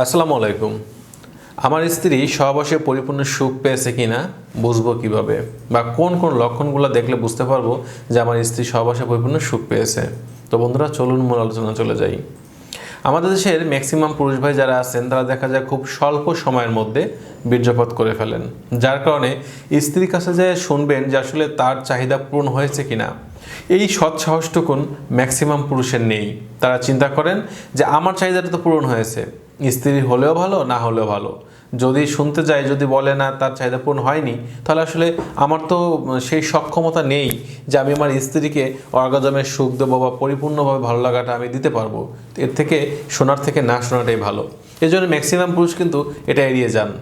আসসালামু আলাইকুম। আমার স্ত্রী সহবাসে পরিপূর্ণ সুখ পেয়েছে কিনা বুঝব কীভাবে? বা কোন কোন লক্ষণগুলো দেখলে বুঝতে পারব যে আমার স্ত্রী সহবাসে পরিপূর্ণ সুখ পেয়েছে? তো বন্ধুরা, চলুন মূল আলোচনা চলে যাই। আমাদের দেশের ম্যাক্সিমাম পুরুষ ভাই যারা আছেন, তারা দেখা যায় খুব স্বল্প সময়ের মধ্যে বীর্যপাত করে ফেলেন। যার কারণে স্ত্রীর কাছে যে শুনবেন যে আসলে তার চাহিদা পূরণ হয়েছে কিনা, এই সৎ সাহসটুকুন ম্যাক্সিমাম পুরুষের নেই। তারা চিন্তা করেন যে আমার চাহিদাটা তো পূরণ হয়েছে। স্ত্রী হলেও ভালো, না হলেও ভালো। যদি শুনতে যায় যদি বলে না, তার চাহিদা পূরণ হয়নি, তাহলে আসলে আমার তো সেই সক্ষমতা নেই যে আমি আমার স্ত্রীকে অর্গাজমের সুখ দেবো বা পরিপূর্ণভাবে ভালো লাগাটা আমি দিতে পারব। এর থেকে শোনার থেকে না শোনাটাই ভালো। এই জন্য ম্যাক্সিমাম পুরুষ কিন্তু এটা এড়িয়ে যান।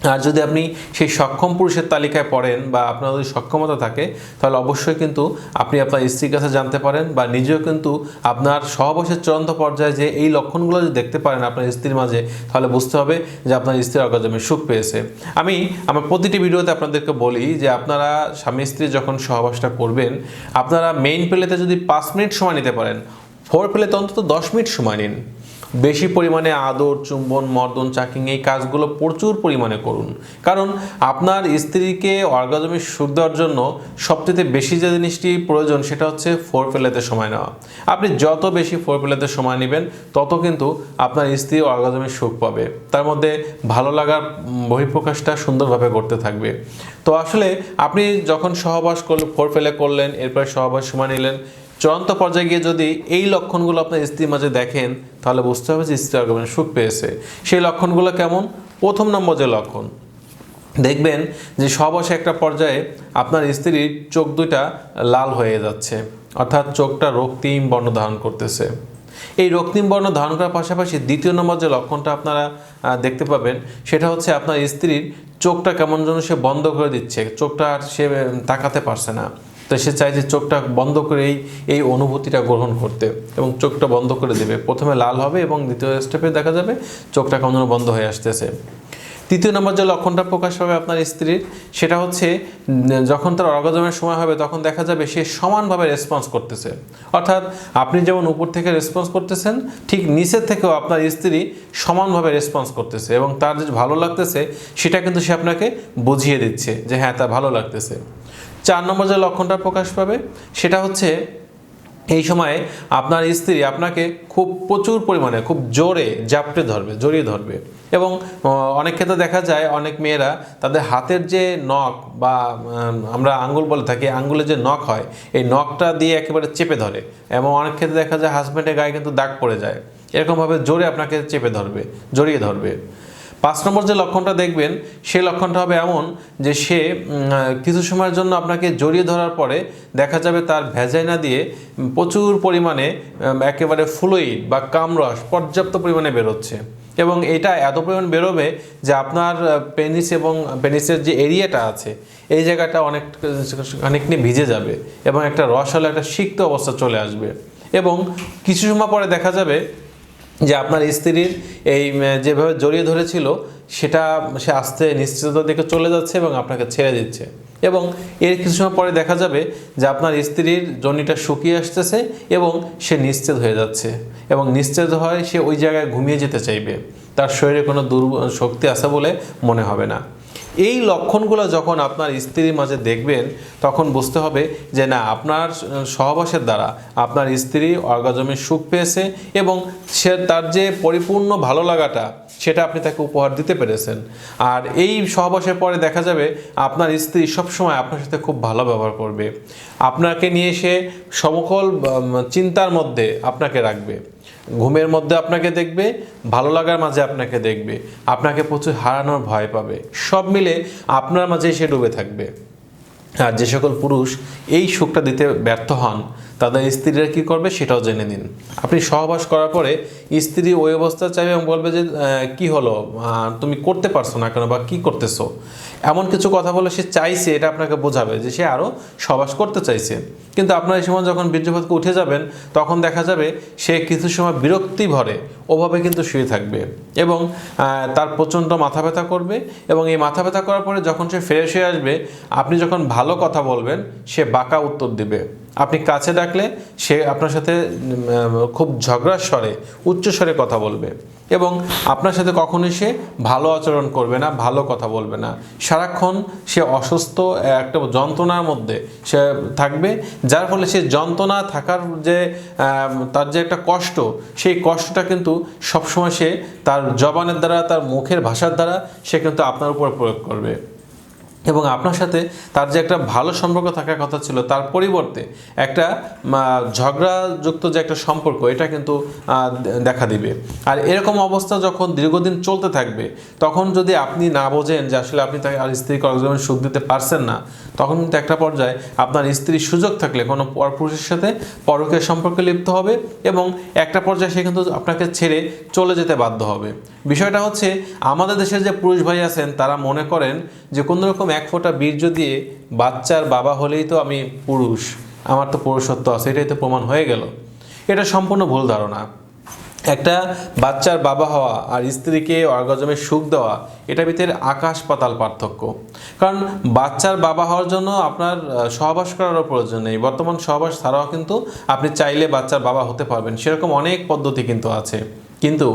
আর যদি আপনি সেই সক্ষম পুরুষের তালিকায় পড়েন বা আপনার যদি সক্ষমতা থাকে, তাহলে অবশ্যই কিন্তু আপনি আপনার স্ত্রীর কাছে জানতে পারেন বা নিজেও কিন্তু আপনার সহবাসের চূড়ান্ত পর্যায়ে যে এই লক্ষণগুলো যদি দেখতে পারেন আপনার স্ত্রীর মাঝে, তাহলে বুঝতে হবে যে আপনার স্ত্রীর অর্গাজমে সুখ পেয়েছে। আমি আমার প্রতিটি ভিডিওতে আপনাদেরকে বলি যে আপনারা স্বামী স্ত্রী যখন সহবাসটা করবেন, আপনারা মেইন প্লেতে যদি পাঁচ মিনিট সময় নিতে পারেন ফোর প্লেতে অন্তত দশ মিনিট সময় নিন। বেশি পরিমাণে আদর, চুম্বন, মর্দন, চাকিং, এই কাজগুলো প্রচুর পরিমাণে করুন। কারণ আপনার স্ত্রীকে অর্গাজমে সুখ দেওয়ার জন্য সবচেয়ে বেশি যে জিনিসটি প্রয়োজন সেটা হচ্ছে ফোর পেলেতে সময় নেওয়া। আপনি যত বেশি ফোর পেলেতে সময় নেবেন, তত কিন্তু আপনার স্ত্রী অর্গাজমে সুখ পাবে। তার মধ্যে ভালো লাগার বহিঃপ্রকাশটা সুন্দরভাবে করতে থাকবে। তো আসলে আপনি যখন সহবাস করলেন ফোর পেলে করলেন, এরপরে সহবাস সময় নিলেন চূড়ান্ত পর্যায়ে গিয়ে যদি এই লক্ষণগুলো আপনার স্ত্রীর মাঝে দেখেন, তাহলে বুঝতে হবে যে স্ত্রী অর্গাজমে সুখ পেয়েছে। সেই লক্ষণগুলো কেমন? প্রথম নম্বর যে লক্ষণ, দেখবেন যে সহবাসে একটা পর্যায়ে আপনার স্ত্রীর চোখ দুইটা লাল হয়ে যাচ্ছে, অর্থাৎ চোখটা রক্তিম বর্ণ ধারণ করতেছে। এই রক্তিম বর্ণ ধারণ করার পাশাপাশি দ্বিতীয় নম্বর যে লক্ষণটা আপনারা দেখতে পাবেন, সেটা হচ্ছে আপনার স্ত্রীর চোখটা কেমন যেন সে বন্ধ করে দিচ্ছে, চোখটা আর সে তাকাতে পারছে না। তো সে চায় যে চোখটা বন্ধ করে এই এই অনুভূতিটা গ্রহণ করতে এবং চোখটা বন্ধ করে দেবে। প্রথমে লাল হবে এবং দ্বিতীয় স্টেপে দেখা যাবে চোখটা কেমন বন্ধ হয়ে আসতেছে। তৃতীয় নম্বর যে লক্ষণটা প্রকাশ পাবে আপনার স্ত্রীর, সেটা হচ্ছে যখন তার অর্গাজমের সময় হবে, তখন দেখা যাবে সে সমানভাবে রেসপন্স করতেছে। অর্থাৎ আপনি যেমন উপর থেকে রেসপন্স করতেছেন, ঠিক নিচের থেকেও আপনার স্ত্রী সমানভাবে রেসপন্স করতেছে এবং তার যে ভালো লাগতেছে, সেটা কিন্তু সে আপনাকে বুঝিয়ে দিচ্ছে যে হ্যাঁ তার ভালো লাগতেছে। চার নম্বর যে লক্ষণটা প্রকাশ পাবে, সেটা হচ্ছে এই সময়ে আপনার স্ত্রী আপনাকে খুব প্রচুর পরিমাণে, খুব জোরে জাপটে ধরবে, জড়িয়ে ধরবে। এবং অনেক ক্ষেত্রে দেখা যায় অনেক মেয়েরা তাদের হাতের যে নখ বা আমরা আঙ্গুল বলে থাকি আঙ্গুলের যে নখ হয়, এই নখটা দিয়ে একেবারে চেপে ধরে। এবং অনেক ক্ষেত্রে দেখা যায় হাজব্যান্ডের গায়ে কিন্তু দাগ পড়ে যায়। এরকমভাবে জোরে আপনাকে চেপে ধরবে, জড়িয়ে ধরবে। পাঁচ নম্বর যে লক্ষণটা দেখবেন, সেই লক্ষণটা হবে এমন যে সে কিছু সময়ের জন্য আপনাকে জড়িয়ে ধরার পরে দেখা যাবে তার ভেজাইনা দিয়ে প্রচুর পরিমাণে একেবারে ফ্লুইড বা কামরস পর্যাপ্ত পরিমাণে বেরোচ্ছে। এবং এটা এত পরিমাণ বেরোবে যে আপনার পেনিস এবং পেনিসের যে এরিয়াটা আছে, এই জায়গাটা অনেক অনেকখানি ভিজে যাবে এবং একটা রসালো একটা সিক্ত অবস্থা চলে আসবে। এবং কিছু সময় পরে দেখা যাবে যে আপনার স্ত্রীর এই যেভাবে জড়িয়ে ধরেছিল, সেটা সে আস্তে নিশ্চিততা দিকে চলে যাচ্ছে এবং আপনাকে ছেড়ে দিচ্ছে। এবং এর কিছু সময় পরে দেখা যাবে যে আপনার স্ত্রীর জনিটা শুকিয়ে আসতেছে এবং সে নিশ্চেত হয়ে যাচ্ছে। এবং নিশ্চিত হয় সে ওই জায়গায় ঘুমিয়ে যেতে চাইবে। তার শরীরে কোনো দুর্ব, শক্তি আছে বলে মনে হবে না। এই লক্ষণগুলো যখন আপনার স্ত্রীর মাঝে দেখবেন, তখন বুঝতে হবে যে না, আপনার সহবাসের দ্বারা আপনার স্ত্রী অর্গাজমে সুখ পেয়েছে এবং সে তার যে পরিপূর্ণ ভালো লাগাটা, সেটা আপনি তাকে উপহার দিতে পেরেছেন। আর এই সহবাসের পরে দেখা যাবে আপনার স্ত্রী সবসময় আপনার সাথে খুব ভালো ব্যবহার করবে। আপনাকে নিয়ে সে সমকল চিন্তার মধ্যে আপনাকে রাখবে। ঘুমের মধ্যে আপনাকে দেখবে, ভালো লাগার মাঝে আপনাকে দেখবে, আপনাকে প্রচুর হারানোর ভয় পাবে। সব মিলে আপনার মাঝে সে ডুবে থাকবে। আর যে সকল পুরুষ এই সুখটা দিতে ব্যর্থ হন, তাদের স্ত্রীরা কী করবে সেটাও জেনে নিন। আপনি সহবাস করার পরে স্ত্রী ওই অবস্থা চাইবে এবং বলবে যে কি হলো? তুমি করতে পারছ না কেন বা কি করতেছো? এমন কিছু কথা বলে সে চাইছে, এটা আপনাকে বোঝাবে যে সে আরও সবাস করতে চাইছে। কিন্তু আপনার এই সময় যখন বীর্যপাতকে উঠে যাবেন, তখন দেখা যাবে সে কিছু সময় বিরক্তি ভরে, ওভাবে কিন্তু শুয়ে থাকবে এবং তার প্রচণ্ড মাথা ব্যথা করবে এবং এই মাথা ব্যথা করার পরে যখন সে ফ্রেশ হয়ে আসবে, আপনি যখন ভালো কথা বলবেন, সে বাঁকা উত্তর দিবে। আপনি কাছে ডাকলে সে আপনার সাথে খুব ঝগড়ার স্বরে, উচ্চ স্বরে কথা বলবে। এবং আপনার সাথে কখনোই সে ভালো আচরণ করবে না, ভালো কথা বলবে না। সারাক্ষণ সে অসুস্থ, একটা যন্ত্রণার মধ্যে সে থাকবে, যার ফলে সে যন্ত্রণা থাকার যে তার যে একটা কষ্ট, সেই কষ্টটা কিন্তু সবসময় সে তার জবানের দ্বারা, তার মুখের ভাষার দ্বারা সে কিন্তু আপনার উপর প্রয়োগ করবে। এবং আপনার সাথে তার যে একটা ভালো সম্পর্ক থাকার কথা ছিল, তার পরিবর্তে একটা ঝগড়াযুক্ত যে একটা সম্পর্ক, এটা কিন্তু দেখা দিবে। আর এরকম অবস্থা যখন দীর্ঘদিন চলতে থাকবে, তখন যদি আপনি না বোঝেন যে আসলে আপনি তাকে আর স্ত্রী অর্জনের সুখ দিতে পারছেন না, তখন কিন্তু একটা পর্যায়ে আপনার স্ত্রীর সুযোগ থাকলে কোনো পরপুরুষের সাথে পরকের সম্পর্কে লিপ্ত হবে এবং একটা পর্যায়ে সে কিন্তু আপনাকে ছেড়ে চলে যেতে বাধ্য হবে। বিষয়টা হচ্ছে, আমাদের দেশের যে পুরুষ ভাই আছেন, তারা মনে করেন যে কোনো রকম এক ফোঁটা বীর্য দিয়ে বাচ্চার বাবা হলেই তো আমি পুরুষ। আমার তো পুরুষত্ব আছে, এটাই তো প্রমাণ হয়ে গেল। এটা সম্পূর্ণ ভুল ধারণা। একটা বাচ্চার বাবা হওয়া আর স্ত্রীকে অর্গাজমের সুখ দেওয়া এটা ভিতরে আকাশ পাতাল পার্থক্য। কারণ বাচ্চার বাবা হওয়ার জন্য আপনার সহবাস করারও প্রয়োজন নেই। বর্তমান সহবাস ছাড়াও কিন্তু আপনি চাইলে বাচ্চার বাবা হতে পারবেন। সেরকম অনেক পদ্ধতি কিন্তু আছে। কিন্তু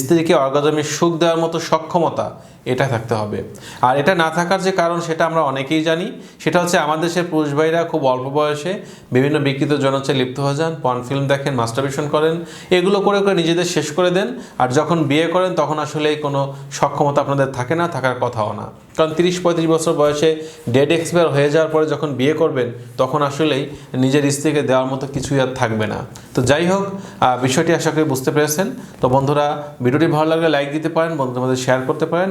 স্ত্রীকে অর্গাজমের সুখ দেওয়ার মতো সক্ষমতা এটা থাকতে হবে। আর এটা না থাকার যে কারণ সেটা আমরা অনেকেই জানি, সেটা হচ্ছে আমাদের দেশের পুরুষ ভাইরা খুব অল্প বয়সে বিভিন্ন বিকৃত জনচে লিপ্ত হয়ে যান পর্ন ফিল্ম দেখেন মাস্টারবেশন করেন, এগুলো করে করে নিজেদের শেষ করে দেন, আর যখন বিয়ে করেন তখন আসলে কোনো সক্ষমতা আপনাদের থাকে না, থাকার কথাও না। কারণ তিরিশ পঁয়ত্রিশ বছর বয়সে ডেড এক্সপায়ার হয়ে যাওয়ার পরে যখন বিয়ে করবেন, তখন আসলেই নিজের স্ত্রীকে দেওয়ার মতো কিছুই আর থাকবে না। তো যাই হোক বিষয়টি আশা করি বুঝতে পেরেছেন। তো বন্ধুরা, ভিডিওটি ভালো লাগলে লাইক দিতে পারেন, বন্ধুদের মধ্যে শেয়ার করতে পারেন।